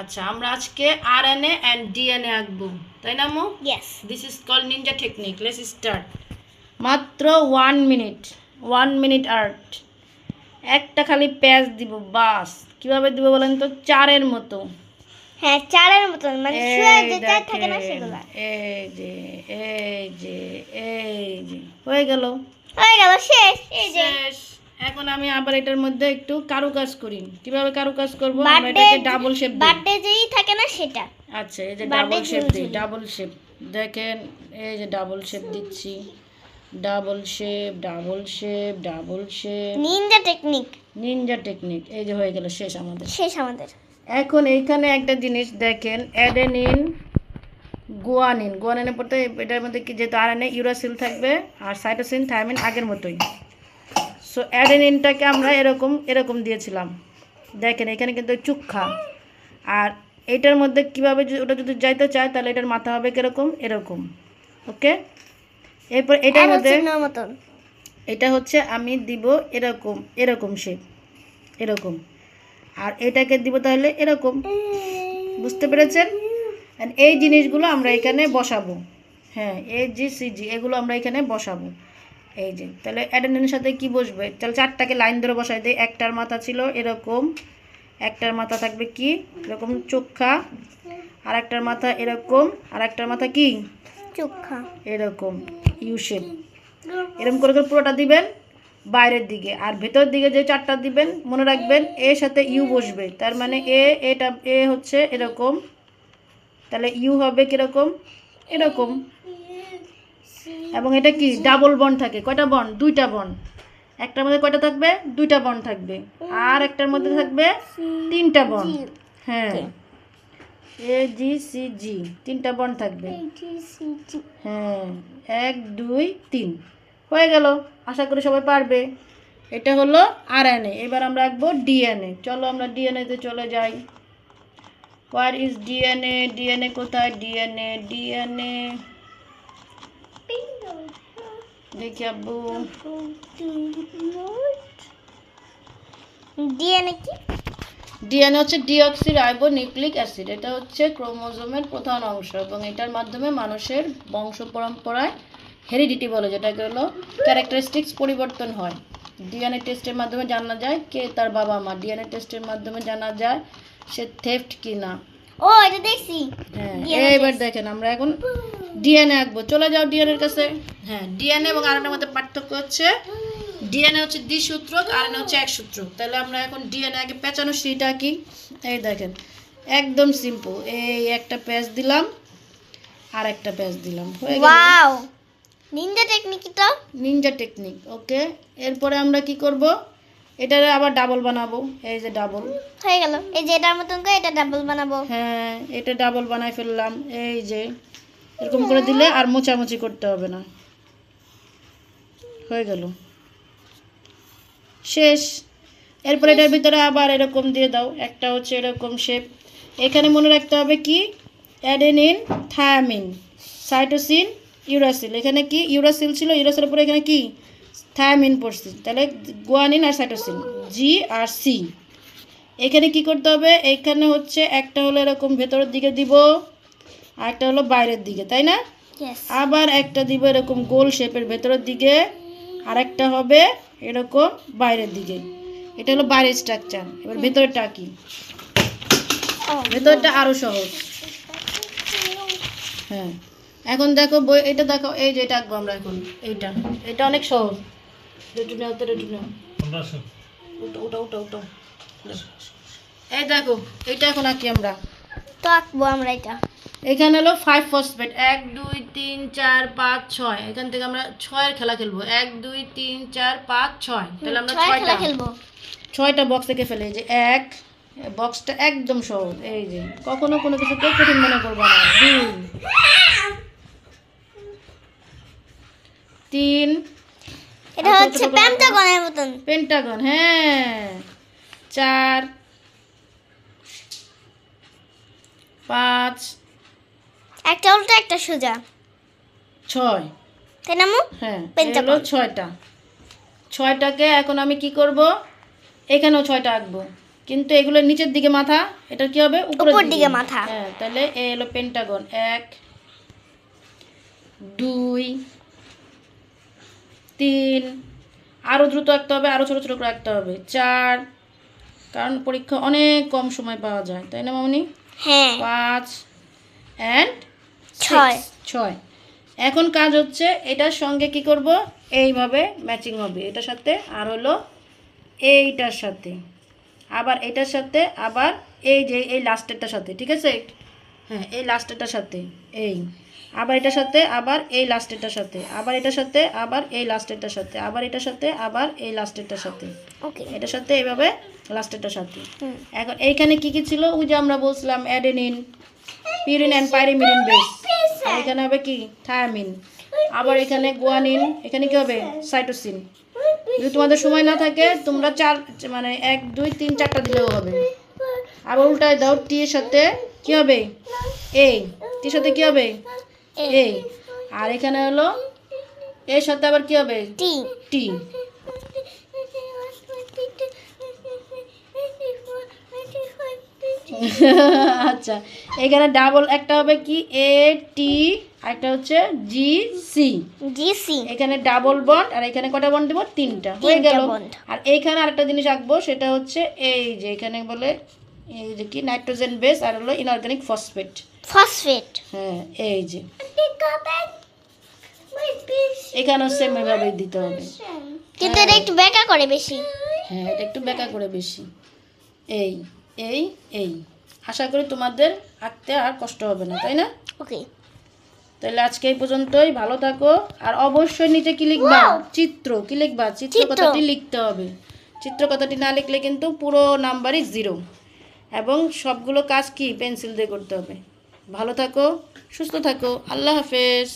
আচ্ছা আমরা আজকে R N A and DNA আঁকবো তাই না মো? Yes this is call ninja technique let's start মাত্র one minute one minute art একটা খালি প্যাচ দিব বাস। কীভাবে দিব বলেন তো? চারের মতো। হ্যাঁ চারের মতো মানে শুয়ে যে চার থাকে না সেগুলো। এই যে এই যে এই যে। হয়ে গেল। হয়ে গেল শেষ এই যে। শেষ। এখন আমি আবার এটার মধ্যে একটু কারুকাজ করি। কীভাবে কারুকাজ করব? আমরা এটাকে ডাবল শেপ দিই। বার্থডে যেই থাকে না সেটা। আচ্ছা এই যে ডাবল শেপ দিই ডাবল শেপ দেখেন এই যে ডাবল শেপ দিচ্ছি। Double shape double shape double shape ninja technique ninja technique এই যে হয়ে গেল শেষ আমাদের। শেষ আমাদের। এখন এইখানে একটা জিনিস দেখেন অ্যাডেনিন গুয়ানিন গুয়ানিনের পড়তে এটার মধ্যে কি যেহেতু আর ইউরাসিল থাকবে আর সাইটোসিন থায়ামিন আগের মতোই। সো অ্যাডেনিনটাকে আমরা এরকম এরকম দিয়েছিলাম। দেখেন এখানে কিন্তু চুক্ষা আর এটার মধ্যে কীভাবে ওটা যদি যাইতে চায় তাহলে এটার মাথা হবে কীরকম? এরকম। ওকে? এরপর এটার মধ্যে এটা হচ্ছে আমি দিব এরকম এরকম শেপ এরকম। আর এটাকে দিব তাহলে এরকম। বুঝতে পেরেছেন? এই জিনিসগুলো আমরা এখানে বসাবো। হ্যাঁ এই জি সি জি এগুলো আমরা এখানে বসাবো। এই যে তাহলে অ্যাডেনিনের সাথে কি বসবে? তাহলে চারটাকে লাইন ধরে বসাই দিই। একটার মাথা ছিল এরকম একটার মাথা থাকবে কি? এরকম চোখা আর একটার মাথা এরকম আর একটার মাথা কি? চোখা। এরকম ইউ শেপ এরকম করে করে পুরোটা দিবেন বাইরের দিকে। আর ভেতর দিকে যে চারটা দিবেন মনে রাখবেন এর সাথে ইউ বসবে। তার মানে এ এটা এ হচ্ছে এরকম। তাহলে ইউ হবে কীরকম? এরকম। এবং এটা কি? ডাবল বন থাকে। কয়টা বন দুইটা বন একটার মধ্যে কয়টা থাকবে? দুইটা বন থাকবে। আর একটার মধ্যে থাকবে তিনটা বন হ্যাঁ। এ জি সি জি তিনটা বন থাকবে। হ্যাঁ। এক, দুই, তিন। হয়ে গেল। আশা করি সবাই পারবে। এটা হলো আর এন এবার আমরা আঁকবো ডিএনএ চলো আমরা ডিএনএতে চলে যাই। হোয়ার ইজ ডিএনএ ডিএনএ কোথায়? ডিএনএ ডিএনএ দেখি আব্বু। ডিএনএ কি ডিএনএ হচ্ছে ডিঅক্সি রাইবো নিউক্লিক অ্যাসিড। এটা হচ্ছে ক্রোমোজোমের প্রধান অংশ এবং এটার মাধ্যমে মানুষের বংশ পরম্পরায় হেরিডিটি বলে যেটাকে হলো ক্যারেক্টারিস্টিক্স পরিবর্তন হয়। ডিএনএ টেস্টের মাধ্যমে জানা যায় কে তার বাবা মা। ডিএনএ টেস্টের মাধ্যমে জানা যায় সে থেফট কি না ও এটা দেখছি। হ্যাঁ এইবার দেখেন আমরা এখন ডিএনএ আঁকবো। চলে যাও ডিএনএ এর কাছে। হ্যাঁ ডিএনএ এবং আরএনএর মধ্যে পার্থক্য হচ্ছে ডিএনএ হচ্ছে দ্বি দ্বিসূত্রক আরএনএ হচ্ছে এক সূত্রক তাহলে আমরা এখন ডিএনএ আগে পেঁচানো সিটা কি এই দেখেন একদম সিম্পল এই একটা প্যাচ দিলাম আর একটা প্যাচ দিলাম। হয়ে গেল। ওয়াও নিনজা টেকনিক তো। নিনজা টেকনিক ওকে এরপরে আমরা কি করব? এটারে আবার ডাবল বানাবো। এই যে ডাবল হয়ে গেল। এই যে এটার মতন করে এটা ডাবল বানাবো। হ্যাঁ এটা ডাবল বানাই ফেললাম। এই যে এরকম করে দিলে আর মোচামুচি করতে হবে না। হয়ে গেল। শেষ। এরপর এটার ভিতরে আবার এরকম দিয়ে দাও। একটা হচ্ছে এরকম শেপ এখানে মনে রাখতে হবে কি? অ্যাডেনিন থায়ামিন সাইটোসিন ইউরাসিল এখানে কি? ইউরাসিল ছিল ইউরাসিলের পরে এখানে কি? থায়ামিন পড়ছে। তাহলে গুয়ানিন আর সাইটোসিন জি আর সি এখানে কি করতে হবে? এখানে হচ্ছে একটা হলো এরকম ভেতরের দিকে দিব। আর একটা হলো বাইরের দিকে তাই না? আবার একটা দিব এরকম গোল শেপের ভেতরের দিকে আর একটা হবে এরকম বাইরের দিকে। এটা হলো বাইরের স্ট্রাকচার এবার ভেতরটা কি? ভেতরটা আরও সহজ। হ্যাঁ। এখন দেখো বই এটা দেখো এই যে এটা আঁকবো আমরা এখন এইটা। এটা অনেক সহজ। রেটু নাও তো রেটু নাও। ওটা ওটা ওটা ওটা এই দেখো এইটা এখন আঁকি আমরা। তো আঁকবো আমরা এটা। এখানে হলো ফাইভ ফসফেট এক দুই তিন চার পাঁচ ছয়। এখান থেকে আমরা ছয়ের খেলা খেলব। এক দুই তিন চার পাঁচ ছয়। তাহলে আমরা ছয়টা খেলব। ছয়টা বক্স থেকে ফেলে। যে এক বক্সটা একদম সহজ। এই যে কখনো কোনো কিছু কেউ কঠিন মনে করব না। দুই তিন। এটা হচ্ছে করে মতন। পেন্টাগন হ্যাঁ। চার পাঁচ একটা উল্টো একটা সোজা। ছয়। তাই না মু হ্যাঁ পেন্টাগন। ছয়টা। ছয়টাকে এখন আমি কি করব? এখানেও ছয়টা আঁকবো। কিন্তু এগুলো নিচের দিকে মাথা এটা কি হবে? উপরের উপর দিকে মাথা। হ্যাঁ তাহলে এ হলো পেন্টাগন। এক দুই তিন। আরও দ্রুত আঁকতে হবে আরও ছোটো ছোটো করে আঁকতে হবে। চার কারণ পরীক্ষা অনেক কম সময় পাওয়া যায়। তাই না মামনি? হ্যাঁ। পাঁচ অ্যান্ড ছয়। ছয়। এখন কাজ হচ্ছে এটার সঙ্গে কি করব? এইভাবে ম্যাচিং হবে। এটার সাথে আর হলো এইটার সাথে। আবার এটার সাথে আবার এই যে এই লাস্টেরটার সাথে ঠিক আছে? হ্যাঁ এই লাস্টেরটার সাথে এই। আবার এটার সাথে আবার এই লাস্টেরটার সাথে আবার এটার সাথে আবার এই লাস্টেরটার সাথে আবার এটার সাথে আবার এই লাস্টেরটার সাথে। ওকে এটার সাথে এইভাবে লাস্টেরটার সাথে। এখন এইখানে কি কি ছিল? ওই যে আমরা বলছিলাম adenine purine and pyrimidine base আর এখানে হবে কি? থায়ামিন। আবার এখানে গুয়ানিন। এখানে কি হবে? সাইটোসিন। যদি তোমাদের সময় না থাকে তোমরা চার মানে এক দুই তিন চারটা দিলেও হবে। আবার উল্টায় দাও টি এর সাথে কি হবে? এই টির সাথে কি হবে? এই আর এখানে হলো এর সাথে আবার কি হবে? টি টি আচ্ছা এখানে ডাবল একটা হবে কি? এ টি একটা হচ্ছে জি সি জি সি এখানে ডাবল বন্ড আর এখানে কটা বন্ড দেবো? তিনটা। হয়ে গেল। আর এইখানে আরেকটা জিনিস আঁকবো সেটা হচ্ছে এই যে এখানে বলে এই যে কি? নাইট্রোজেন বেস আর হলো ইনঅর্গানিক ফসফেট ফসফেট হ্যাঁ এই যে। এখানেও সেম এভাবে দিতে হবে। কিন্তু এটা একটু বেকা করে বেশি। হ্যাঁ এটা একটু বেকা করে বেশি। এই। এই এই। আশা করি তোমাদের আঁকতে আর কষ্ট হবে না তাই না? ওকে তাহলে আজকে এই পর্যন্তই। ভালো থাকো। আর অবশ্যই নিচে কি লিখবা? চিত্র। কি লিখবা? চিত্র। কথাটি লিখতে হবে। চিত্র কথাটি না লিখলে কিন্তু পুরো নাম্বারই জিরো এবং সবগুলো কাজ কি? পেন্সিল দিয়ে করতে হবে। ভালো থাকো সুস্থ থাকো। আল্লাহ হাফেজ।